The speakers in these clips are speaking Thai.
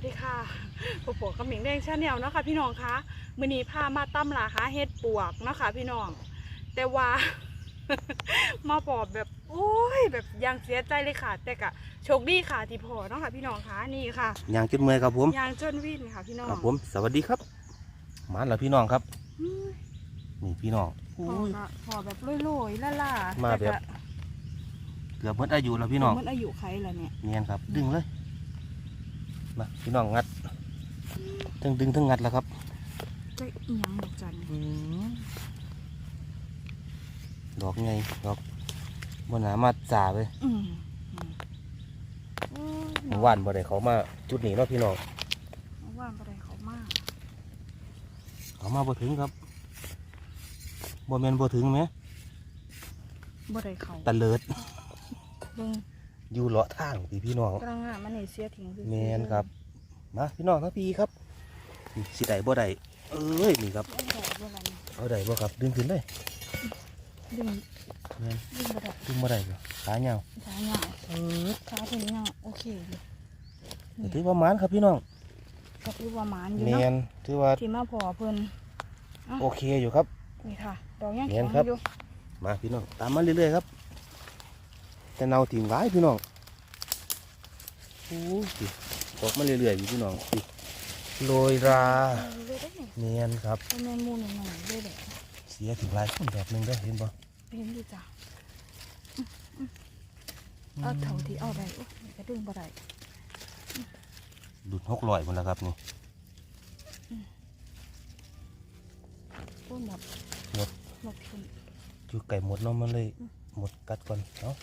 วัสดีค่ะพวกผมกับหมิงแดงชาแนลเนาะค่ะพี่น้องคะมื้อนี้พามาตั้มราคาเฮ็ดปวกเนาะค่ะพี่น้อง แต่ว่า มาปอบแบบโอ้ยแบบยังเสียใจเลยค่ะ แต่กะโชคดีค่ะที่พอเนาะค่ะพี่น้องคะนี่ค่ะยางจุดเมื่อยครับผมยางจนวินค่ะพี่น้องครับผม สวัสดีครับหมาแล้วพี่น้องครับอืมนี่พี่น้องพออุ้ยกะพอแบบโรยๆล่าๆมาแบบต่กะเกือบหมดอายุแล้วพี่น้องมันอายุใครล่ะเนี่ยเนียนครับ ดึงเลย มาพี่น้องงัดทั้งดึงทั้งงัดแล้วครับก็อีหยังดอกจันดอกไงดอกบนหนามาจ่าเลยอืมอืมโอ้ยเมื่อวานบ่ได้เขามาจุดนี้เนาะพี่น้องเมื่อวานบ่ได้เขามากเขามาบ่ถึงครับบ่แม่นบ่ถึงไหมบ่ได้เขาตะเลิดเบิ่งอยู่เลาะทางพี่พี่น้องกำลังงานมันนี่เสียทิ้งซื่อๆแมนครับ มาพี่น้องครับพี่ครับนี่สิได้บ่ได้เอ้ยนี่ครับเอาได้บ่ล่ะนี่เอาได้บ่ครับดึงขึ้นเลยดึงแม่นดึงบ่ได้ดึงบ่ได้บ่ขาเหยาวขาเหงาเออขาถึงเหงาโอเคอยู่แต่ถือว่าหมานครับพี่น้องก็คือว่าหมานอยู่แมเนาะนถือว่าที่มาพอเพิ่นโอเคอยู่ครับนี่ค่ะดอกยังแม่แข็นงครับอยู่มาพี่น้องตามมาเรื่อยๆครับ แต่เนาถิ่มหลายพี่น้องโอ้ย ตกมาเรื่อยๆอยู่พี่น้องสิโรยราเอาเลยได้นี่เนียนครับเป็นแมงมุมหน่อยๆเลยแหละเสียถึงหลายคนแบบหนึงได้อเห็นบ่เห็นอยู่จ้ะอืมอืมเอาเท่าที่เอาได้โอ้ยก็ดึงบ่ได้ดุดหกร้อยหมดแล้วครับนี่โอ้ยหมดหมดหมดขึ้นอยู่ไก่หมดเนาะมันเลยหมดกัดก่อนเนาะ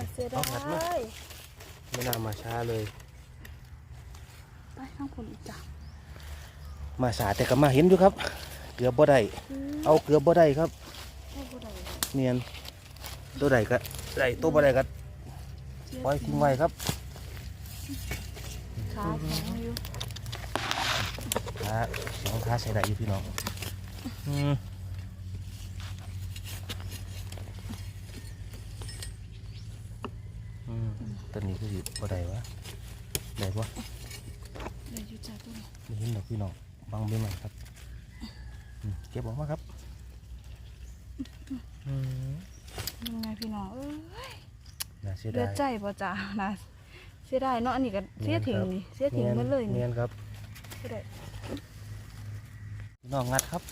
แต่เสียดายไม่น่ามาช้าเลย ไปข้างคนอีกจ้ะมาสาแต่ก็มาเห็นอยู่ครับ เกือบบ่ได้เอาเกือบบ่ได้ครับเอาบ่ได้เนียนตัวใดก็ได้ตัวบ่ได้ก็ปล่อยทิ้งไว้ครับขาแข็งอยู่ขาสองขาใส่ได้อยู่พี่น้องอืมอืม ตัวนี้คือสิบ่ได้วะได้ปะได้อยู่จ้ะตัวนี้ไม่เห็นดอกพี่น้องบังใบไม้ครับอืมเก็บออกมาครับอืมยังไงพี่น้องเอ้ยน่าเสียเหลือดายใจป่ะจ้ะนะเสียดายเนาะอันนี้ก็เสียทิ้งนี่เสียทิ้งหมดเลยเนีนี่ยนครับก็ได้พี่น้องงัดครับ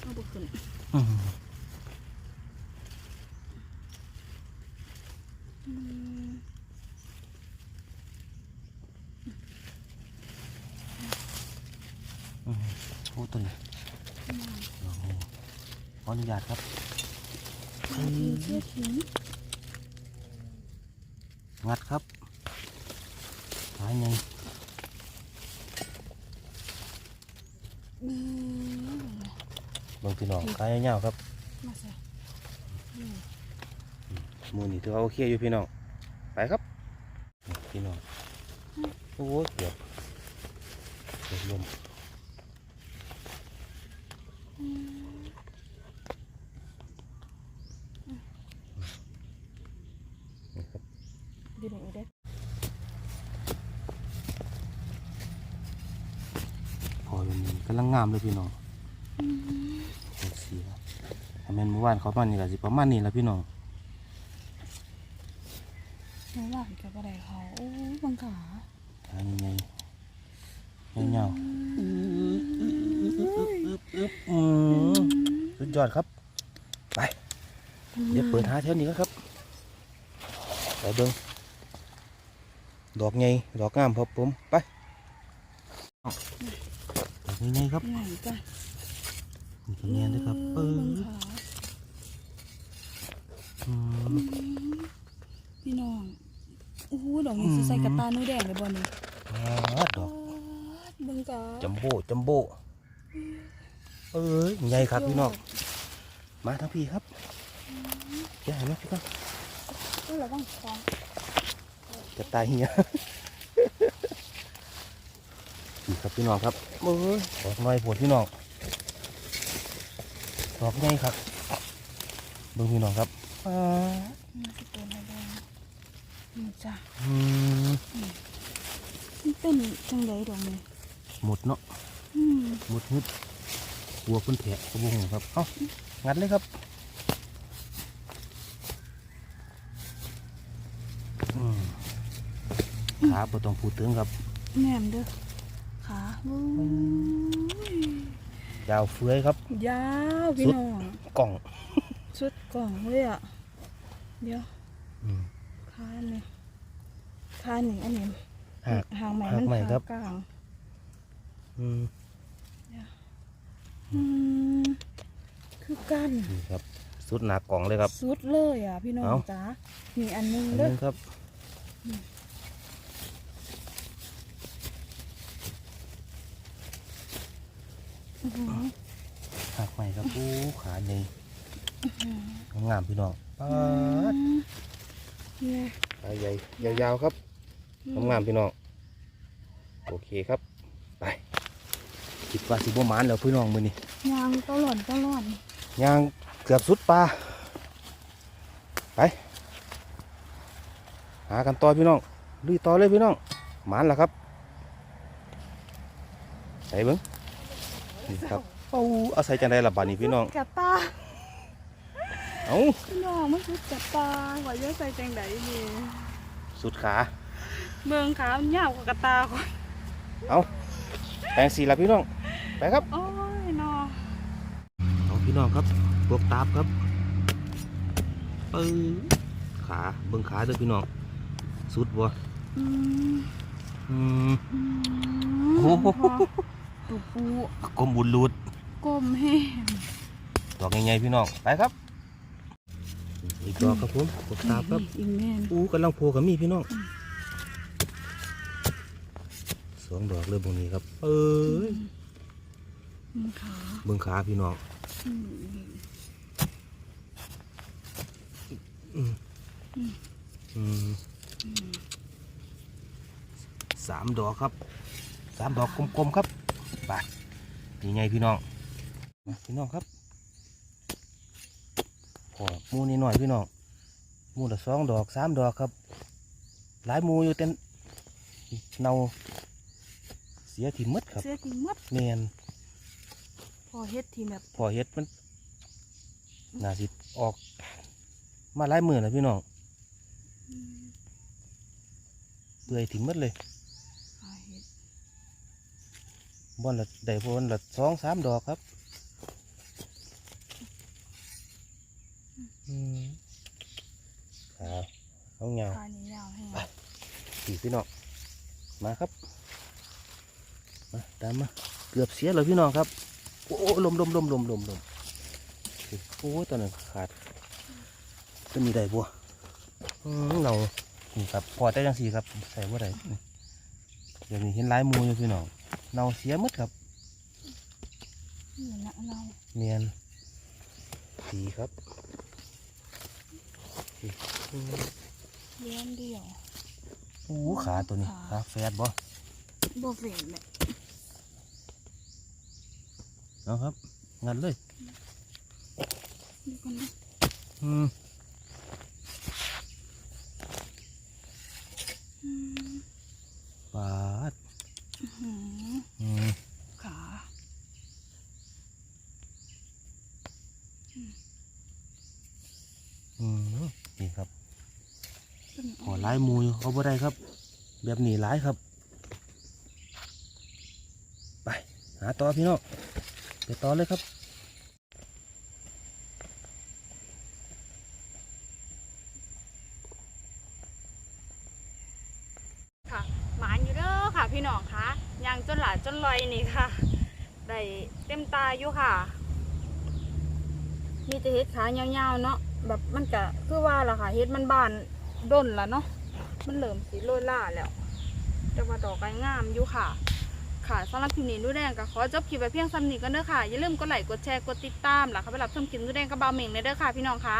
เอาบุขึ้น อืม อืม อืม โอ้ตัวนี้โอ้โหขออนุญาตครับเสียทิ้งเสียทิ้งงัดครับหายไงอืมเบางพี่น้องขายยาวๆครับ มาใส่อืม มูนี่ถือว่าโอเคอยู่พี่น้อง ไปครับ พี่น้อง โอ้โหเกือบเกือบลมนี่ครับดีหนูเด้พอเป็นกำลังงามเลยพี่น้องเป็นเสียแมนเมื่อวานเขามานี่ก็สิประมาณนี้แหละพี่น้อง หนูหวานกับอะไรเขาโอ้บังขาหายไงเงาสุดยอดครับ ไป เดี๋ยวเปิดหาแถวนี้ก่อนครับไปเบิ้งดอกไงดอกงามครับผม ไปดอกไงครับไหนจ้ะนี่ก็เงี้ยด้วยครับเปิ้งลขาอืมพี่น้อง อ้โหดอกนี้สิใส่กระตาหนูแดงเลยบ่นี่อ่าดอกบังขาจัมโบ้จัมโบ้เอ้ยใหญ่ครับพี่น้องมาทั้งพี่ครับอืมแกะให้ไหมพี่น้องเออระวังคองจะตายเหี้ยนี่ครับพี่น้องครับโอ้ยดอกน้อยปวดพี่น้องดอกใหญ่ครับเบิ่งพี่น้องครับอ่า นี่สิเป็นอะไรบ้างนี่จ้ะอืมมันเป็นจังไดดอกนี่หมดเนาะอืมหมดฮึดหัวเพิ่นแผลกระบุงครับเอ้างัดเลยครับอืมขาบ่ต้องพูดถึงครับแม่มเด้อขาวู้ยยาวเฟื้อยครับ ยาวพี่สุดน้องกล่องสุดกล่องเลยอะ เดี๋ยว อืม ขาเนี่ยขาหนึ่งอันนี้หักหางใหม่หามังนใหม่ครับขากลางอืมอืมคือกันนี่ครับ สุดหนากล่องเลยครับ สุดเลยอะพี่น้องเอ้าจ๋ามีอันหนึงอันเด้อนึงครับอื้อหือหักใหม่ครับโอ้ขาใหญ่งามพี่น้องปาด เนี่ยขาใหญ่ยาวๆครับงามๆพี่น้อง โอเคครับ ไป คิดว่าสิบ่หมานแล้วพี่น้องมื้อนี้ยางตลอดตลอดย่างเกือบสุดปลา ไป หากันต่อพี่น้องลุยต่อเลยพี่น้องหมานแล้วครับใส่เบิ้งนี่ครับเอาเอาใส่จังไดล่ะบาดนี้พี่น้องกับตา เอาพี่น้องมันสุดกับตาว่าจะใส่จังไดนี่สุดขาเมืองขามนยาวกว่ากระตาคนเอาแปลงสีละพี่น้องไปครับโอ้ยนอเอาพี่น้องครับพวกตาบครับเออขาเบิ้งขาเด้อพี่น้องสุดบ่อืมอืมอืมโอ้โหปูปูกลมบุญรูดกลมแห้งดอกใหญ่ๆพี่น้องไปครับ อีกดอกครับผมพวกตาบครับอีกแม่นอู้กำลังโผล่กับมีพี่น้องสองดอกเลยบงนี้ครับ เอ้ยอืมขาเบิ่งขาพี่น้องอืมอืมสามดอกครับสามดอกกลมๆครับไปนี่ไงพี่น้องมาพี่น้องครับ พอหมูนี่หน่อยพี่น้องหมูละสองดอกสามดอกครับ หลายหมูอยู่เต็มเนาเสียที่หมดครับเสื้อทิ้งหมัดเนียนพอเฮ็ดทีแบบพอเฮ็ดมันน่าสิออกมาหลายมือแล้วพี่น้องอืมเปื่อยถึงหมดเลยพอเฮ็ดบอนละได้บอนละสองสามดอกครับอืม ครับเอาเงาขานี่ยาวแห้งสี่พี่น้องมาครับมาตามมาเกือบเสียเลยพี่น้องครับโอ้โอ้ลมลมลมลมลมลมโอ้ตอนนั้นขาดจะมีได้บัวอืมเรานี่ครับพอได้จังสี่ครับ ใส่ว่าได้นี่เดี๋ยวนี้เห็นหลายหมูอยู่พี่น้องเนาเสียหมดครับนี่นะเราเนียนสีครับ เลี้ยงเดียวโอ้ขาตัวนี้ขาขาแฟดบ่บ่เฟ่นแหละเอาครับ งัดเลยดูกันนะอืม อืม ปาด อื้อหือ อืม ขา อืมนี่ครับ เป็น ขอ หลายมูอยู่เอาบ่ได้ครับ แบบนี้หลายครับ ไป หาต่อพี่น้องไปต่อเลยครับค่ะหมานอยู่เด้อค่ะพี่น้องคะยางจนหลาจนลอยนี่ค่ะ ได้เต็มตาอยู่ค่ะ มีแต่เฮ็ดขายาวๆเนาะแบบมันก็คือว่าล่ะค่ะเฮ็ดมันบาน ด้นแล้วเนาะมันเริ่มสีโรยล่าแล้ว แต่ว่าดอกก็งามอยู่ค่ะ ค่ะสำหรับคลิปนี้นูแดงก็ขอจบคลิปไปเพียงซ้ำนี้กันเด้อค่ะ อย่าลืมกดไลค์กดแชร์กดติดตามล่ะค่ะไปรับชมคลิปนูแดงกับบาวเหม่งเลยเด้อค่ะ พี่น้องคะ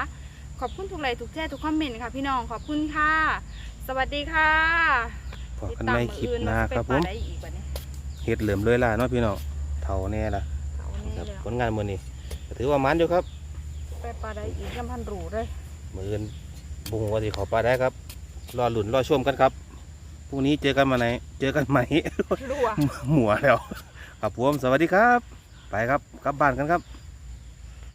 ขอบคุณทุกไลค์ทุกแชร์ทุกคอมเมนต์ค่ะพี่น้องขอบคุณค่ะ สวัสดีค่ะพอกันไม่คลิปหน้าครับผมติดตามออื่นว่าจะเป็นปลาได้อีกบัดนี้เฮ็ดเหลื่อมเลยล่ะเนาะพี่น้องเท่าแน่ล่ะเอาแน่ครับเลยผลงานมื้อนี้ก็ถือว่ามันอยู่ครับไปปลาได้อีกยังพันรูเลยมื้ออื่น บุงว่าสิเขอปลาได้ครับ รอหลุนรอชมกันครับ พรุ่งนี้เจอกันมาไหน เจอกันไหมรัวหมัวแล้ว ครับผม สวัสดีครับ ไปครับ กลับบ้านกันครับ